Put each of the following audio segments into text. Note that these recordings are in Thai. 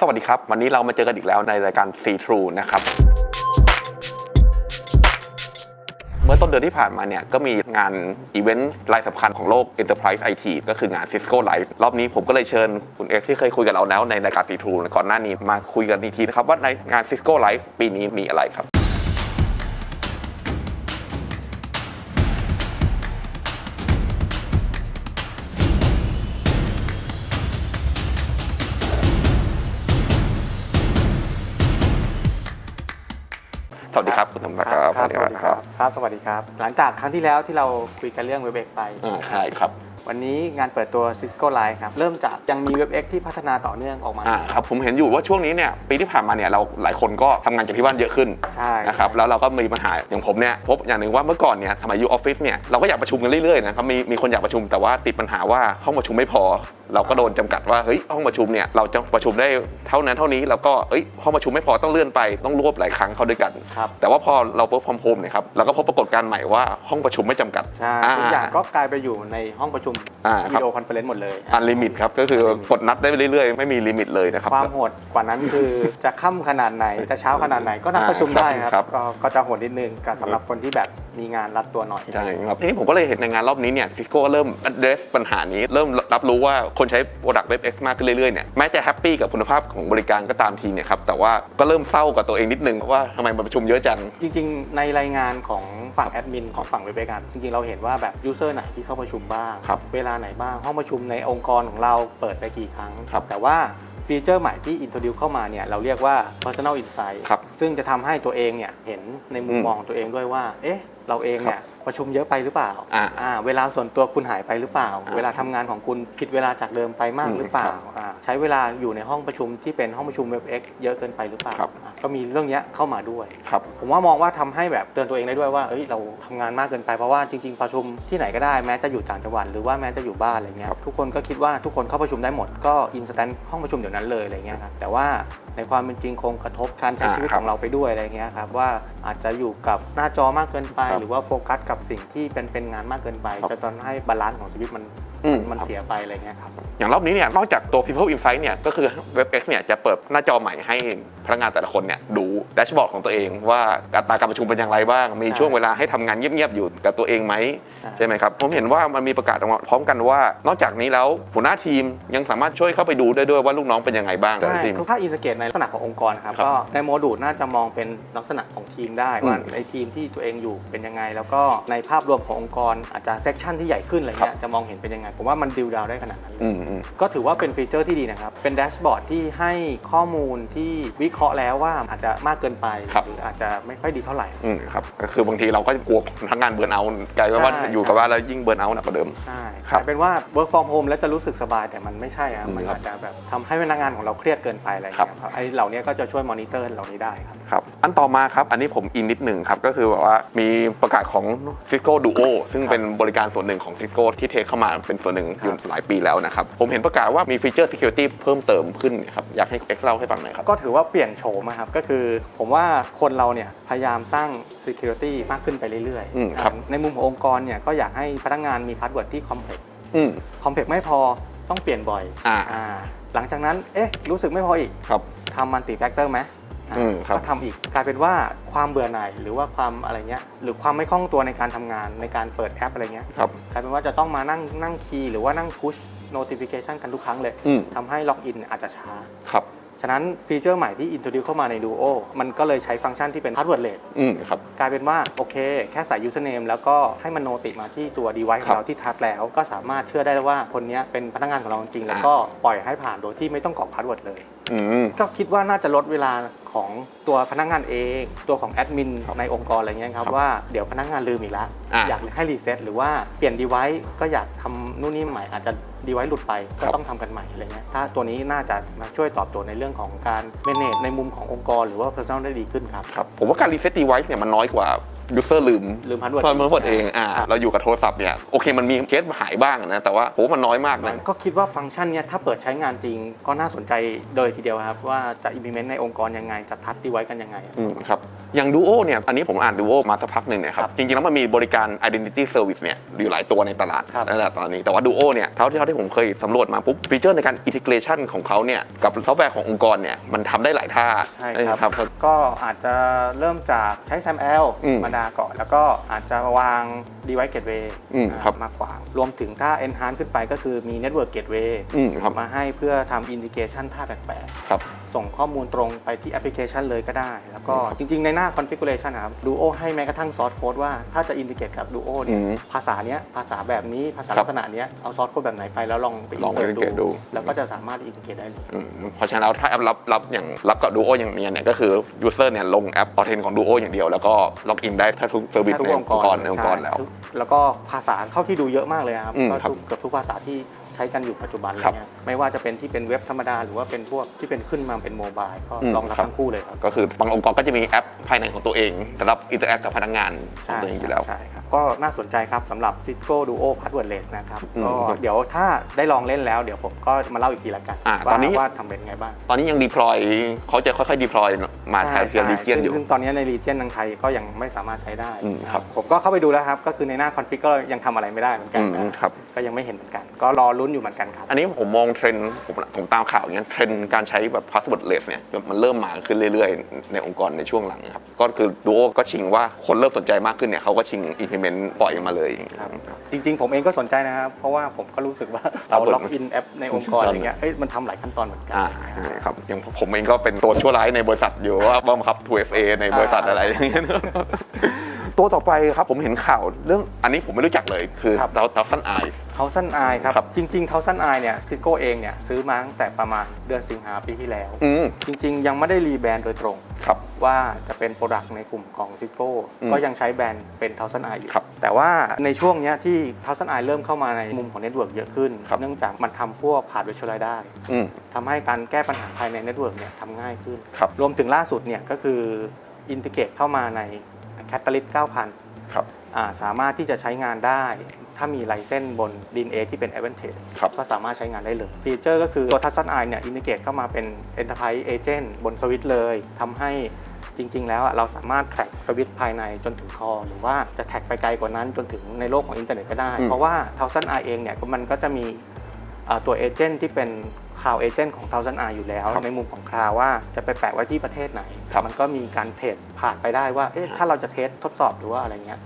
สวัสดีครับ วันนี้เรามาเจอกันอีกแล้วในรายการ See True นะครับ เมื่อต้นเดือนที่ผ่านมาเนี่ย ก็มีงานอีเวนต์รายสำคัญของโลก Enterprise IT ก็คืองาน Cisco Live รอบนี้ผมก็เลยเชิญคุณเอ็กที่เคยคุยกับเราแล้วในรายการ See True ก่อนหน้านี้มาคุยกันอีกทีนะครับ ว่าในงาน Cisco Live ปีนี้มีอะไรครับ สวัสดีครับคุณธรรมรักครับครับสวัสดีครับ ครับ สวัสดีครับ หลังจากครั้งที่แล้วที่เราคุยกันเรื่อง WebEx ไปอ่าใช่ครับ วันนี้งานเปิดตัว Cisco Live ครับ เริ่มจากยังมี WebEx ที่พัฒนาต่อเนื่องออกมา อ่าครับผมเห็นอยู่ว่าช่วงนี้เนี่ยปีที่ผ่านมาเนี่ยเราหลายคนก็ทำงานจากที่บ้านเยอะขึ้นใช่นะครับแล้วเราก็มีปัญหาอย่างผมเนี่ยพบอย่างหนึ่งว่าเมื่อก่อนเนี่ยสมัยอยู่ออฟฟิศเนี่ยเราก็อยากประชุมกันเรื่อยๆนะครับมีมีคนอยากประชุมแต่ว่าติดปัญหาว่าห้องประชุมไม่พอ เราก็โดนจำกัดว่าเฮ้ยห้องประชุมเนี่ยเราจะประชุมได้เท่านั้นเท่านี้แล้วก็เอ้ยห้องประชุมไม่พอต้องเลื่อนไปต้องรวบหลายครั้งเข้าด้วยกัน ครับ แต่ว่าพอเรา work from home เนี่ยครับเราก็พบปรากฏการณ์ใหม่ว่าห้องประชุมไม่จำกัดใช่ทุกอย่างก็กลายไปอยู่ในห้องประชุมอ่าครัวิบ ดีโอคอนเฟอเรนซ์หมดเลยอันลิมิตครับก็คือกดนัดได้ไปเรื่อยๆ ไม่มีลิมิตเลยนะครับ ความโหดกว่านั้นคือ จะค่ำขนาดไหนจะเช้าขนาดไหนก็นัดประชุมได้คครัรับบก็ก็จะโหดนิดนึงกับสำหรับคนที่แบบมีงานรัดตัวหน่อย ใช่ครับทีนี้ผมก็เลยเห็นในงานรอบนี้เนี่ยซิสโก้ก็เริ่ม address ปัญหานี้ เริ่มรับรู้ว่าคนใช้ Product WebEx มากขึ้นเรื่อยๆเนี่ยแม้จะแฮปปี้กับคุณภาพของบริการก็ตามทีเนี่ยครับแต่ว่าก็เริ่มเศร้ากับตัวเองนิดนึงว่าทำไมมาประชุมเยอะจัง จริง ๆ ในรายงานของฝั่งแอดมินของฝั่งเว็บเกันจริงๆเราเห็นว่าแบบยูเซอร์ไหนที่เข้าประชุมบ้าง ครับเวลาไหนบ้างห้องประชุมในองค์กรของเราเปิดไปกี่ครั้ง ครับแต่ว่าฟีเจอร์ใหม่ที่ introduce เข้ามาเนี่ยเราเรียกว่า personal insight ครับซึ่งจะทำให้ตัวเองเนี่ยเห็นในมุมอืม มองของตัวเองด้วยว่า เอ๊ะ เราเองเนี่ย ประชุมเยอะไปหรือเปล่าอ่าอ่าเวลาส่วนตัวคุณหายไปหรือเปล่าอ่าเวลาทำงานของคุณผิดเวลาจากเดิมไปมากอืมหรือเปล่าครับอ่าใช้เวลาอยู่ในห้องประชุมที่เป็นห้องประชุม WebEx เยอะเกินไปหรือเปล่าครับ อะก็มีเรื่องเนี้ยเข้ามาด้วย ครับ ผมว่ามองว่าทำให้แบบเตือนตัวเองได้ด้วยว่าเอ้ยเราทำงานมากเกินไปเพราะว่าจริงๆประชุมที่ไหนก็ได้แม้จะอยู่ต่างจังหวัดหรือว่าแม้จะอยู่บ้านอะไรเงี้ยครับ ทุกคนก็คิดว่าทุกคนเข้าประชุมได้หมดก็อินสแตนห้องประชุมเดี๋ยวนั้นเลยอะไรเงี้ยครับแต่ว่าในความเป็นจริงคงกระทบการใช้อ่าชีวิตครับของเราไปด้วยอะไรเงี้ยครับว่าอาจจะอยู่กับหน้าจอมากเกินไปครับหรือว่าโฟกัสกับสิ่งที่เป็นเป็นงานมากเกินไปครับจะทำให้บาลานซ์ของชีวิตมัน อืม มันครับเสียไปอะไรเงี้ยครับ อย่างรอบนี้เนี่ยนอกจากตัว People Insight เนี่ยก็คือ WebEx เนี่ยจะเปิดหน้าจอใหม่ให้พนักงานแต่ละคนเนี่ยดูแดชบอร์ดของตัวเองว่าอัตราการประชุมเป็นอย่างไรบ้าง มีใช่ช่วงเวลาให้ทำงานเงียบๆอยู่กับตัวเองไหมใช่ ใช่ไหมครับผมเห็นว่ามันมีประกาศออกมาพร้อมกันว่า นอกจากนี้แล้วหัวหน้าทีมยังสามารถช่วยเข้าไปดูได้ด้วยว่าลูกน้องเป็นยังไงบ้างแต่ละใช่ทีม ถ้าอินสเกตในลักษณะขององค์กรนะครับครับก็ในโมดูลน่าจะมองเป็นลักษณะของทีมได้อืมว่าในทีมที่ตัวเองอยู่เป็นยังไง แล้วก็ในภาพรวมขององค์กรอาจจะเซกชันที่ใหญ่ขึ้นอะไรเงี้ยจะมองเห็นเป็นยังไงผมว่ามันดิวดาวได้ขนาดนั้นเลยอืมอืมก็ถือว่าเป็นฟีเจอร์ที่ดีนะครับ เป็นแดชบอร์ดที่ให้ข้อมูลที่วิเคราะห์แล้วว่าอาจจะมากเกินไปครับหรืออาจจะไม่ค่อยดีเท่าไหร่อืมครับก็คือบางทีเราก็กลัวทั้งงานเบิร์นเอาท์กลายเป็นว่าใช่อยู่กับว่าแล้วยิ่งเบิร์นเอาท์หนักกว่าเดิมใช่ครับกลายเป็นว่า work from home แล้วจะรู้สึกสบายแต่มันไม่ใช่ครับอืมมันครับอาจจะแบบทำให้พนักงานของเราเครียดเกินไปอะไรอย่างเงี้ยครับไอ้เหล่านี้ก็จะช่วยมอนิเตอร์เหล่านี้ได้ครับ ครับอันต่อมาครับอันนี้ผมอินนิดหนึ่งครับก็คือแบบว่ามีประกาศของ Cisco Duo ซึ่งเป็นบริการส่วนหนึ่งของ Cisco ที่เทคเข้ามาเป็นส่วนหนึ่งอยู่หลายปีแล้วนะครับ ผมเห็นประกาศว่ามีฟีเจอร์ Security เพิ่มเติมขึ้นครับอยากให้ X เล่าให้ฟังหน่อยครับ ก็ถือว่าเปลี่ยนโฉมอะครับ ก็คือผมว่าคนเราเนี่ยพยายามสร้าง security มากขึ้นไปเรื่อยอืมครับ ในมุมขององค์กรเนี่ยก็อยากให้พนักงานมีพาสเวิร์ดที่ complex อืม complex ไม่พอต้องเปลี่ยนบ่อยอ่าอ่า หลังจากนั้นเอ๊ะรู้สึกไม่พออีกครับ ทำ multi factor ไหมอ่าอืมครับ ก็ทำอีกกลายเป็นว่าความเบื่อหน่ายหรือว่าความอะไรเงี้ยหรือความไม่คล่องตัวในการทำงานในการเปิดแอปอะไรเงี้ยครับกลายเป็นว่าจะต้องมานั่งนั่งคีย์หรือว่านั่ง push notification กันทุกครั้งเลยอืมทำให้ล็อกอินอาจจะช้าครับ ฉะนั้นฟีเจอร์ใหม่ที่ introduce เข้ามาใน Duo มันก็เลยใช้ฟังก์ชันที่เป็น passwordless อืมครับ กลายเป็นว่า โอเค แค่ใส่ username แล้วก็ให้มันโนติมาที่ตัว device ขครัอบงเราที่ทัชแล้ว ก็สามารถเชื่อได้ว่าคนเนี้ยเป็นพนักงานของเราจริงๆแล้วอ่าก็ปล่อยให้ผ่านโดยที่ไม่ต้องกรอก password เลย อืม ก็คิดว่าน่าจะลดเวลาของตัวพนักงานเอง ตัวของแอดมินครับในองค์กรอะไรเงี้ยครับครับว่าเดี๋ยวพนักงานลืมอีกแล้วอ่า อยากให้รีเซ็ตหรือว่าเปลี่ยน device ก็อยากทำนู่นนี่ใหม่อาจจะ device หลุดไปก็ครับต้องทำกันใหม่อะไรเงี้ยถ้าตัวนี้น่าจะมาช่วยตอบโจทย์ในเรื่องของการ manage ในมุมขององค์กร หรือว่า personal ได้ดีขึ้นครับครับผมว่าการรีเซ็ต device เนี่ยมันน้อยกว่ายูเซอร์ลืมลืม password พาสเวิร์ดเองอ่าเราอยู่กับโทรศัพท์เนี่ยโอเคมันมีเคสหายบ้างนะแต่ว่าโหมันน้อยมากนะก็คิดว่าฟังก์ชันเนี้ยถ้าเปิดใช้งานจริงก็น่าสนใจโดยทีเดียวครับว่าจะ implement ในองค์กรยังไงจะทัดดีไว้กันยังไงอืมครับ อย่าง Duo เนี่ยอันนี้ผมอ่าน Duo มาสักพักหนึ่งเนี่ยครับครับ จริงๆ แล้วมันมีบริการ Identity Service เนี่ยอยู่หลายตัวในตลาดครับ นั่นแหละตอนนี้ แต่ว่า Duo เนี่ยเท่าที่เท่าที่ผมเคยสำรวจมาปุ๊บฟีเจอร์ในการ integration ของเขาเนี่ยกับซอฟต์แวร์ขององค์กรเนี่ยมันทำได้หลายท่าใช่ครับ ครับ ก็อาจจะเริ่มจากใช้ SAML อืมมาดาก่อน แล้วก็อาจจะวาง device gateway อืมครับ มาขวางรวมถึงถ้า enhance ขึ้นไปก็คือมี network gateway อืมครับมาให้เพื่อทำ indication ท่าแปลกครับ ๆ ส่งข้อมูลตรงไปที่แอปพลิเคชันเลยก็ได้ แล้วก็จริง ๆ ในหน้า configuration นะครับ Duo ให้แม้กระทั่ง source code ว่าถ้าจะ indicate กับ Duo เนี่ยอืมภาษาเนี้ยภาษาแบบนี้ภาษาครับลักษณะเนี้ยเอา source code แบบไหนไปแล้วลองไปลองไป insert integrate ดู แล้วก็จะสามารถ indicate ได้เลย อืมเพราะฉะนั้นแล้วถ้าแอปรับรับอย่างรับกับ Duo อย่างเนี้ยเนี่ยก็คือ user เนี่ยลงแอป Authent ของ Duo อย่างเดียว แล้วก็ล็อกอินได้ถ้าทุกเซอร์วิสถ้าทุในกอองงค์ค์กกรรในองค์กรแล้ว ใช่ทุกแล้วก็ภาษาเท่าที่ดูเยอะมากเลยครับอืมก็ครับ ทุกเกือบทุกภาษาที่ ใช้กันอยู่ปัจจุบันครับเนี่ยไม่ว่าจะเป็นที่เป็นเว็บธรรมดา หรือว่าเป็นพวกที่เป็นขึ้นมาเป็นโมบายก็อืมรองรับครับทั้งคู่เลยครับ ก็คือบางองค์กรก็จะมีแอปภายในของตัวเองสำหรับอินเตอร์แอคกับพนักงานของตัวเองอยู่แล้วใช่ครับ ก็น่าสนใจครับสำหรับ Cisco Duo Passwordless นะครับอืมก็เดี๋ยวถ้าได้ลองเล่นแล้วเดี๋ยวผมก็มาเล่าอีกทีละกันอ่าว่าตอนนี้ ว่าทำเป็นไงบ้างตอนนี้ยัง deploy เขาจะค่อยๆ deploy มาแทนเซียใช่รีเจียนซึ่งอยู่ซึ่งตอนนี้ในรีเจียนทางไทยก็ยังไม่สามารถใช้ได้อืมครับ ผมก็เข้าไปดูแล้วครับ ก็คือในหน้าคอนฟิกก็ยังทำอะไรไม่ได้เหมือนกันอืมนะครับ ก็ยังไม่เห็นเหมือนกัน ก็รอลุ้นอยู่เหมือนกันครับ อันนี้ผมมองเทรนด์ผมผมตามข่าวอย่างเงี้ยเทรนด์การใช้แบบ passwordless เนี่ยมันเริ่มมาขึ้นเรื่อยๆ ในองค์กรในช่วงหลังครับ ก็คือ Duo ก็ชิงว่าคนเริ่มสนใจมากขึ้นเนี่ยเขาก็ชิง implement ปล่อยมาเลยครับ จริง ๆ ผมเองก็สนใจนะครับ เพราะว่าผมก็รู้สึกว่าเราครับผมล็อกอินแอปในองค์กรอย่างเงี้ยเอ้ยมันทำหลายขั้นตอนเหมือนกันอ่าใช่ครับอย่างผมเองก็เป็นตัวชั่วร้ายในบริษัทอยู่ว่าบังคับ 2FA ในบริษัทอะไรอย่างเงี้ย ตัวต่อไปครับผมเห็นข่าวเรื่องอันนี้ผมไม่รู้จักเลยคือครับ เราเราสั้นอายเขาสั้นอายครับ ครับ จริงๆเขาสั้นอายเนี่ยซิโก้เองเนี่ยซื้อมาตั้งแต่ประมาณเดือนสิงหาปีที่แล้ว อืมจริงๆ ยังไม่ได้รีแบรนด์โดยตรง ครับ ว่าจะเป็นโปรดักต์ในกลุ่มของ Cisco อืมก็ยังใช้แบรนด์เป็น Thousand Eye อยู่ครับแต่ว่าในช่วงเนี้ยที่ Thousand Eye เริ่มเข้ามาในมุมของเน็ตเวิร์กเยอะขึ้น ครับ เนื่องจากมันทำพวกผ่าน Virtualize ได้อืม ทำให้การแก้ปัญหาภายในเน็ตเวิร์กเนี่ยทำง่ายขึ้น ครับ รวมถึงล่าสุดเนี่ยก็คืออินทิเกรตเข้ามาใน Catalyst 9000 ครับอ่าสามารถที่จะใช้งานได้ ถ้ามีไลเซนส์บน DNA ที่เป็น Advantage ครับก็สามารถใช้งานได้เลย ฟีเจอร์ก็คือตัว Touch Eye เนี่ยอินทิเกรตเข้ามาเป็น Enterprise Agent บนสวิตช์เลยทำให้จริง ๆ แล้วอะเราสามารถแท็กสวิตช์ภายในจนถึงคอ หรือว่าจะแท็กไปไกลกว่านั้นจนถึงในโลกของอินเทอร์เน็ตก็ได้อืมเพราะว่า Thousand Eye เองเนี่ยมันก็จะมีอ่าตัวเอเจนต์ที่เป็น Cloud Agent ของ Thousand Eye อยู่แล้วครับในมุมของ Cloud ว่าจะไปแปะไว้ที่ประเทศไหนครับมันก็มีการเทสผ่านไปได้ว่าเอ๊ะถ้าเราจะเทสทดสอบหรือว่าอะไรเงี้ย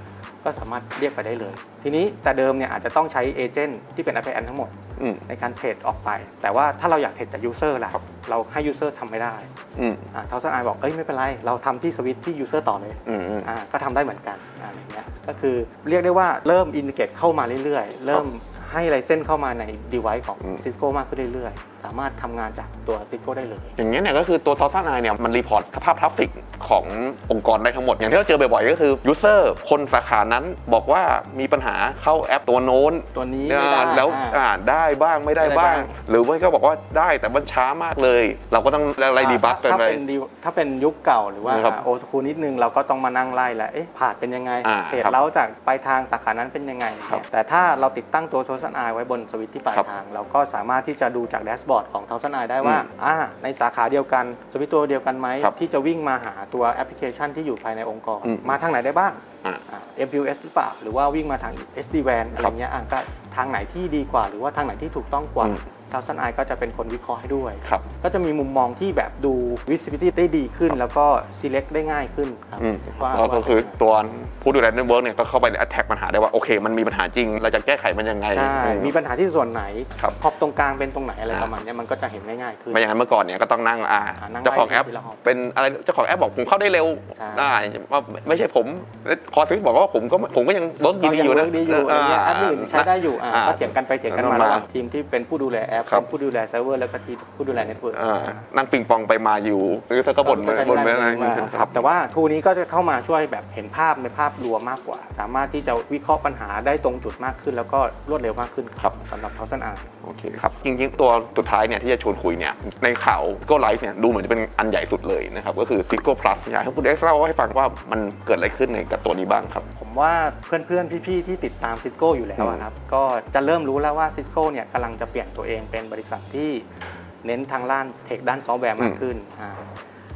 ก็สามารถเรียกไปได้เลย ทีนี้แต่เดิมเนี่ยอาจจะต้องใช้เอเจนต์ที่เป็น API ทั้งหมดอืมในการเทรดออกไป แต่ว่าถ้าเราอยากเทรดจากยูเซอร์ล่ะครับเราให้ยูเซอร์ทำไม่ได้อืมอ่าทาวซันไอบอกเอ้ยไม่เป็นไร เราทำที่สวิตช์ที่ยูเซอร์ต่อเลยอืมอืมอ่าก็ทำได้เหมือนกันอ่าอย่างเงี้ยก็คือเรียกได้ว่าเริ่มอินดิเกตเข้ามาเรื่อยๆ เริ่ม ให้ไลเซนเข้ามาใน device ของอืม Cisco มากขึ้นเรื่อยๆ สามารถทำงานจากตัว Cisco ได้เลย อย่างเงี้ยเนี่ยก็คือตัวซอฟต์แวร์เนี่ยมันรีพอร์ตสภาพทราฟฟิกขององค์กรได้ทั้งหมด อย่างที่เราเจอบ่อยๆก็คือยูเซอร์คนสาขานั้นบอกว่ามีปัญหาเข้าแอปตัวโน้นตัวนี้ไม่ได้แล้วอ่า อ่านได้บ้างไม่ได้ไม่ได้บ้างบ้างหรือว่าก็บอกว่าได้แต่มันช้ามากเลย เราก็ต้องไล่ดีบักกันถ้าไป เป็นดีถ้าเป็นยุคเก่าหรือว่าครับโอสคูลนิดนึงเราก็ต้องมานั่งไล่แหละเอ๊ะผ่านเป็นยังไงอ่าเพจครับเราจากปลายทางสาขานั้นเป็นยังไง ครับ แต่ถ้าเราติดตั้งตัวโทสันไอไว้บนสวิตช์ที่ปลายครับทาง เราก็สามารถที่จะดูจากแดชบอร์ดของโทสันไอได้ว่าอืมอ่า ในสาขาเดียวกันสวิตช์ตัวเดียวกันไหมครับที่จะวิ่งมาหาตัวแอปพลิเคชันที่อยู่ภายในองค์กรอืมมาทางไหนได้บ้างอ่าอ่า MPLS หรือเปล่า หรือว่าวิ่งมาทาง SD-WAN อะไรเงี้ยอะก็ทางไหนที่ดีกว่า หรือว่าทางไหนที่ถูกต้องกว่าอืม ทาวซันไอก็จะเป็นคนวิเคราะห์ให้ด้วย ครับ ก็จะมีมุมมองที่แบบดู visibility ได้ดีขึ้น แล้วก็ select ได้ง่ายขึ้นครับอืมว่าแล้วก็ว่าคือตัวผู้ดูแลเน็ตเวิร์กเนี่ยก็เข้าไปแอ t แทกปัญหาได้ว่า โอเค มันมีปัญหาจริง เราจะแก้ไขมันยังไงใช่ อืมมีปัญหาที่ส่วนไหนครับ ขอบตรงกลางเป็นตรงไหนอะไรอ่าประมาณเนี้ยมันก็จะเห็นได้ง่ายขึ้น ไม่อย่างนั้นเมื่อก่อนเนี่ยก็ต้องนั่งอ่าอ่านั่งเจ้าของแอปไล่ทีละห้องเป็นอะไรเจ้าของแอปบอกผมเข้าได้เร็วใช่ได้ว่าไม่ใช่ผมพอซื้อบอกว่าผมก็ผมก็ยังเวิร์กดีอยู่นะ ก็ง work ดีอยู่อะไรเงี้ยแอปอื่นใช้ได้อยู่อะอ่าก็เถียงกันไปเถียงกันมาแล้วก็มาระหว่างทีมที่เป็นผู้ดูแลแออปครับเป็นผู้ดูแลเซิร์ฟเวอร์แล้วก็ทีมผู้ดูแลเน็ตเวิร์กอ่านั่งปิงปองไปมาอยู่ หรือถ้าก็บ่นก็ใช้บ่นไม่ด้ได้มากคครัรับบแต่ว่าทูนี้ก็จะเข้ามาช่วยแบบเห็นภาพในภาพรวมมากกว่า สามารถที่จะวิเคราะห์ปัญหาได้ตรงจุดมากขึ้น แล้วก็รวดเร็วมากขึ้นครับสำหรับ Thousand Eye โอเคครับ จริงๆ ตัวสุดท้ายเนี่ยที่จะชวนคุยเนี่ยในข่าวก็ไลฟ์เนี่ยดูเหมือนจะเป็นอันใหญ่สุดเลยนะครับ ก็คือ Cisco Plus อยากให้คุณเอ็กซ์เล่าให้ฟังว่ามันเกิดอะไรขึ้นในกับตัวนี้บ้างครับ ผมว่าเพื่อนๆ พี่ๆ ที่ติดตามซิ s โก้อยู่แล้วอะครับ ก็จะเริ่มรู้แล้วว่าซิ s โก้เนี่ยกำลังจะเปลี่ยนตัวเองเป็นบริษัทที่เน้นทางด้านเทคด้านซอฟต์แวร์มากขึ้นอ่า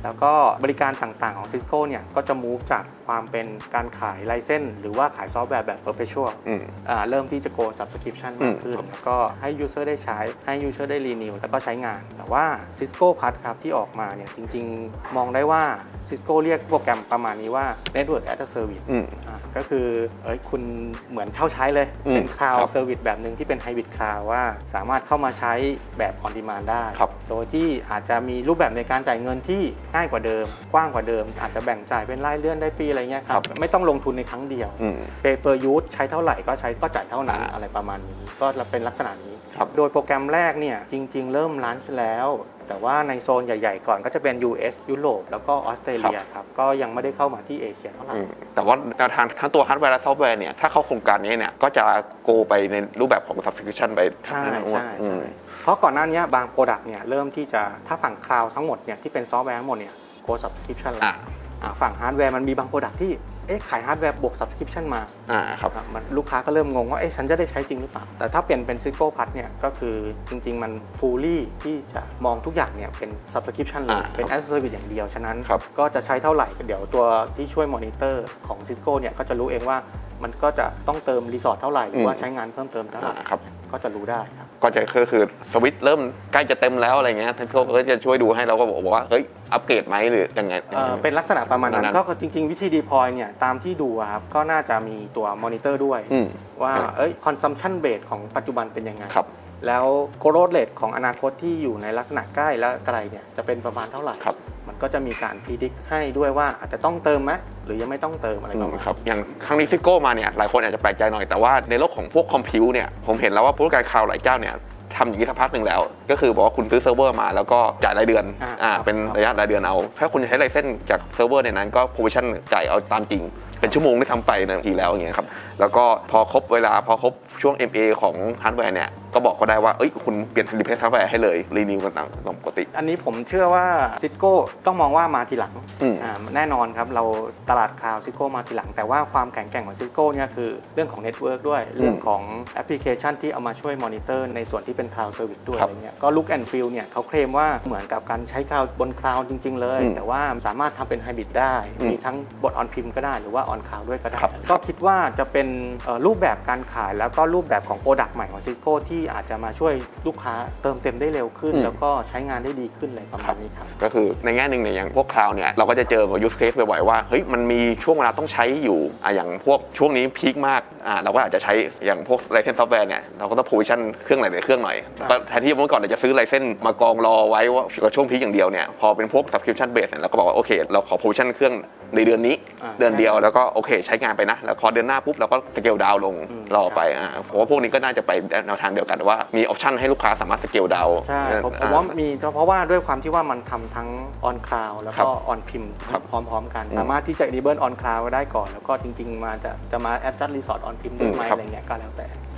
แล้วก็บริการต่างๆของซิ s โก้เนี่ยก็จะมูฟจากความเป็นการขายไลเซนส์หรือว่าขายซอฟต์แวร์แบบ perpetual อืม อ่าเริ่มที่จะ go subscription อืมามกขึ้นครับแล้วก็ให้ user ได้ใช้ให้ user ได้ renew แล้วก็ใช้งาน แต่ว่า Cisco p a s ครับที่ออกมาเนี่ยจริงๆ มองได้ว่า Cisco เรียกโปรแกรมประมาณนี้ว่า network as a service อืม อ่าก็คือเอ้ยคุณเหมือนเช่าใช้เลย อืมเป็น cloud ครับ service แบบหนึ่งที่เป็น hybrid cloud ว่าสามารถเข้ามาใช้แบบ on demand ได้ ครับ โดยที่อาจจะมีรูปแบบในการจ่ายเงินที่ง่ายกว่าเดิม กว้างกว่าเดิม อาจจะแบ่งจ่ายเป็นรายเดือนได้ปีอะไรเงี้ยคครัรับ บ ไม่ต้องลงทุนในครั้งเดียวอืม เปเปอร์ยูสใช้เท่าไหร่ก็ใช้ก็จ่ายเท่านั้นอ่าอะไรประมาณนี้ ก็เป็นลักษณะนี้ ครับ โดยโปรแกรมแรกเนี่ยจริง ๆ เริ่มลันช์แล้ว แต่ว่าในโซนใหญ่ๆก่อนก็จะเป็น US ยุโรปแล้วก็ออสเตรเลียครับ ก็ยังไม่ได้เข้ามาที่เอเชียเท่าไหร่ อืมแต่ว่าแนวทางทั้งตัวฮาร์ดแวร์และซอฟต์แวร์เนี่ย ถ้าเข้าโครงการนี้เนี่ย ก็จะโกไปในรูปแบบของ subscription ไปใช่นะใช่อืใช่ม เพราะก่อนหน้านี้บางโปรดักต์เนี่ยเริ่มที่จะถ้าฝั่งคลาวทั้งหมดเนี่ยที่เป็นซอฟต์แวร์ทั้งหมดเนี่ย go subscription แล้วอ่าอ่าฝั่งฮาร์ดแวร์มันมีบางโปรดักต์ที่ เอ๊ะขายฮาร์ดแวร์บวก subscription มาอ่าครับอะมันลูกค้าก็เริ่มงงว่าเอ๊ะฉันจะได้ใช้จริงหรือเปล่า แต่ถ้าเปลี่ยนเป็น Cisco p a s เนี่ยก็คือจริง ๆ มัน fully ที่จะมองทุกอย่างเนี่ยเป็น subscription เลย อ่าเป็น as a service อย่างเดียว ฉะนั้นครับ ก็จะใช้เท่าไหร่ เดี๋ยวตัวที่ช่วยมอนิเตอร์ของ Cisco เนี่ยก็จะรู้เองว่ามันก็จะต้องเติมรีสอร์ทเท่าไหร่หรือว่าใช้งานเพิ่มเติมเท่าไหร่อ่าครับ ก็จะรู้ได้ครับ ก็จะคือคือสวิตช์เริ่มใกล้จะเต็มแล้วอะไรเงี้ยทางเขาก็จะช่วยดูให้เราก็บอกว่าเฮ้ย อัปเกรดไหมหรือยังไงเอ่อเป็นลักษณะประมาณนั้นนั้นก็จริง ๆ วิธี deploy เนี่ยตามที่ดูอะครับก็น่าจะมีตัวมอนิเตอร์ด้วย อืม ว่าครับ เอ้ย consumption base ของปัจจุบันเป็นยังไง ครับ แล้ว growth rate ของอนาคตที่อยู่ในลักษณะใกล้และไกลเนี่ยจะเป็นประมาณเท่าไหร่ ครับ มันก็จะมีการพิจิตให้ด้วยว่าอาจจะต้องเติมไหมหรือยังไม่ต้องเติมอะไรอืปมระมาณครับอย่างครั้งนี้ซิโก้มาเนี่ยหลายคนอาจจะแปลกใจหน่อยแต่ว่าในโลกของพวกคอมพิวเนี่ยผมเห็นแล้วว่าผู้ประกอบการหลายเจ้าเนี่ย ทำอย่างนี้สักพักหนึ่งแล้ว ก็คือบอกว่าคุณซื้อเซิร์ฟเวอร์มาแล้วก็จ่ายรายเดือนอ่า อ่าครับเป็นครับระยะรายเดือนเอา ถ้าคุณใช้ไลเซนส์จากเซิร์ฟเวอร์ในนั้นก็โพซิชันจ่ายเอาตามจริง เป็นชั่วโมงที่ทำไปในทีแล้วอย่างเงี้ยครับแล้วก็พอครบเวลาพอครบช่วง MA ของฮาร์ดแวร์เนี่ยก็บอกเขาได้ว่าเอ้ยคุณเปลี่ยนรีเพลซฮาร์ดแวร์ให้เลยรีนิวกันตามตามปกติ อันนี้ผมเชื่อว่าซิโก้ต้องมองว่ามาทีหลังอืมอ่าแน่นอนครับเราตลาดคลาวซิโก้มาทีหลัง แต่ว่าความแข็งแกร่งของซิโก้เนี่ยคือเรื่องของเน็ตเวิร์กด้วยเรื่องของแอปพลิเคชันที่เอามาช่วยมอนิเตอร์ในส่วนที่เป็นคลาวด์เซอร์วิสด้วยครัอะบไรเงี้ยก็ลุกแอนด์ฟิลเนี่ยเขาเคลมว่าเหมือนกับการใช้คลาวด์บนคลาวด์จริง ๆ เลยอืมแต่ว่าสามารถทำเป็นไฮบริดได้อืมมีทั้งบนออนพิมก็ได้หรือว่าออนคลาวด์ด้วยก็ได้ครับก็คิดว่าจะเป็นเอ่อรูปแบบการขายแล้วก็รูปแบบของโปรดักต์ใหม่ของซิโก้ที่อาจจะมาช่วยลูกค้าเติมเต็มได้เร็วขึ้นอืมแล้วก็ใช้งานได้ดีขึ้นอะไรประมาณนี้ครับก็คือในแง่หนึ่งเนี่ยอย่างพวกคลาวเนี่ยเราก็จะเจอยูสเคสบ่อยๆว่าเฮ้ยมันมีช่วงเวลาต้องใช้อยู่อะอย่างพวกช่วงนี้พีคมากอะเราก็อาจจะใช้อย่างพวกไลเซนส์ซอฟต์แวร์เนี่ยเราก็ต้องโพซิชันเครื่องไหนในเครื่องหน่อยครับก็แทนที่เมื่อก่อนเราจะซื้อไลเซนส์มากองรอไว้ว่าช่วงพีคอย่างเดียวเนี่ยพอเป็นพวก subscription base เนี่ยเราก็บอกว่าโอเค เราขอโพซิชันเครื่องในเดือนนี้อ่าเดือนเดียวแล้วก็โอเคใช้งานไปนะ แล้วพอเดือนหน้าปุ๊บเราก็สเกลดาวลงอืมรอไปอะผมว่าพวกนี้ก็น่าจะไปแนวทางเดียวกันว่ามีออปชันให้ลูกค้าสามารถสเกลดาวใช่ผมผมว่ามีเพราะว่าด้วยความที่ว่ามันทำทั้ง on cloud แล้วครัก็บ on prem ครับพร้อม ๆ กันอืมสามารถที่จะ enable on cloud ได้ก่อน แล้วก็จริง ๆ มาจะจะมา adjust resort on prem ด้วยไหมอืมครับอะไรเงี้ยก็แล้วแต่ครับ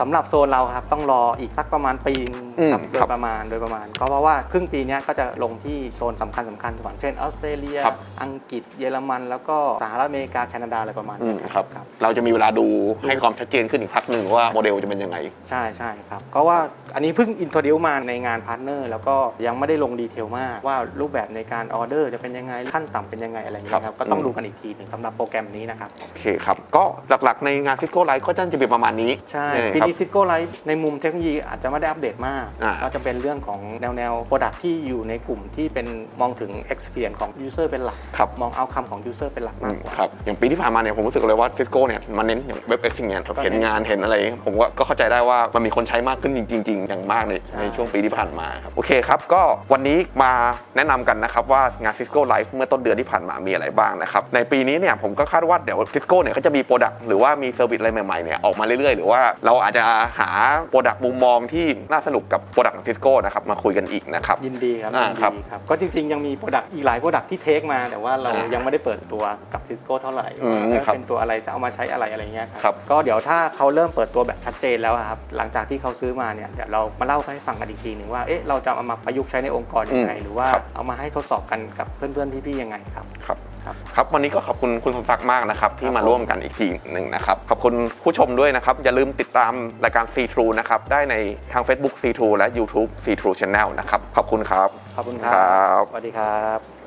สำหรับโซนเราครับต้องรออีกสักประมาณปีนึงอืมครับโดครัยบประมาณโดยประมาณ ก็เพราะว่าครึ่งปีเนี้ยก็จะลงที่โซนสำคัญสำคัญก่อนเช่นออสเตรเลีย ครับ อังกฤษเยอรมัน แล้วก็สหรัฐอเมริกาแคนาดาอะไรประมาณอืนี้มครับ ครับ เราจะมีเวลาดูให้ความชัดเจนขึ้นอีกพักหนึ่งว่าโมเดลจะเป็นยังไง ใช่ใช่ครับก็ว่าอันนี้เพิ่งอินโทรดิวมาในงานพาร์ทเนอร์แล้วก็ยังไม่ได้ลงดีเทลมาก ว่ารูปแบบในการออเดอร์จะเป็นยังไง ขั้นต่ำเป็นยังไงอะไรอย่างเงี้ยคครัรับบ ก็ต้องอืม ดูกันอีกทีหนึ่งสำหรับโปรแกรมนี้นะครับ โอเคครับ ก็หลักๆในงาน Cisco Live ก็จะเป็นประมาณนี้ใช่เออปีครับนี้ซิโก้ไลฟ์ในมุมเทคโนโลยีอาจจะไม่ได้อัปเดตมาก อ่า ก็จะเป็นเรื่องของแนวแนวโปรดักที่อยู่ในกลุ่มที่เป็นมองถึง experience ของ user เป็นหลัก ครับ มองเอาคำของ user เป็นหลักอืมากมกว่า ครับ อย่างปีที่ผ่านมาเนี่ยผมรู้สึกเลยว่า Cisco เนี่ยมันเน้นอย่างเว็บเอ็กซิเนียก็เน้นเห็นงานเห็นอะไร ผมว่าก็เข้าใจได้ว่ามันมีคนใช้มากขึ้นจริงๆ อย่างมากในใช่ ในช่วงปีที่ผ่านมาครับ โอเคครับ ก็วันนี้มาแนะนำกันนะครับว่างาน Cisco Live เมื่อต้นเดือนที่ผ่านมามีอะไรบ้างนะครับ ในปีนี้เนี่ยผมก็คาดว่าเดี๋ยว Cisco เนี่ยก็จะมีโปรดักต์หรือว่ามีเซอร์วิสอะไรใหม่ๆเนี่ยออกมาเรื่อยๆ หรือว่าเราอาจจะจะหาโปรดักต์มุมมองที่น่าสนุกกับโปรดักต์ของซิสโก้นะครับมาคุยกันอีกนะครับ ยินดีครับอ่ายินครับ ดีครับก็จริงๆ ยังมีโปรดักต์อีกหลายโปรดักต์ที่เทคมาแต่ว่าเราอ่ายัยังไม่ได้เปิดตัวกับซิสโก้เท่าไหร่อืมว่าครับเป็นตัวอะไรจะเอามาใช้อะไรอะไรเงี้ยครับ ก็เดี๋ยวถ้าเขาเริ่มเปิดตัวแบบชัดเจนแล้วอะครับหลังจากที่เขาซื้อมาเนี่ยเดี๋ยวเรามาเล่าให้ฟังกันอีกทีหนึ่งว่าเอ๊ะเราจะเอามาประยุกต์ใช้ในองค์กรยังไงหรือว่าเอามาให้ทดสอบกันกับเพื่อนๆพี่ๆยังไงครับ ครับ ครับครับวันนี้ก็ขอบคุณคุณสมศักดิ์มากนะครับที่ครับมาผมร่วมกันอีกทีหนึ่งนะครับขอบคุณผู้ชมด้วยนะครับ อย่าลืมติดตามรายการ C True นะครับได้ในทาง Facebook C True และ YouTube C True Channel นะครับขอบคุณครับ ขอบคุณครัครับบสวัสดีครับ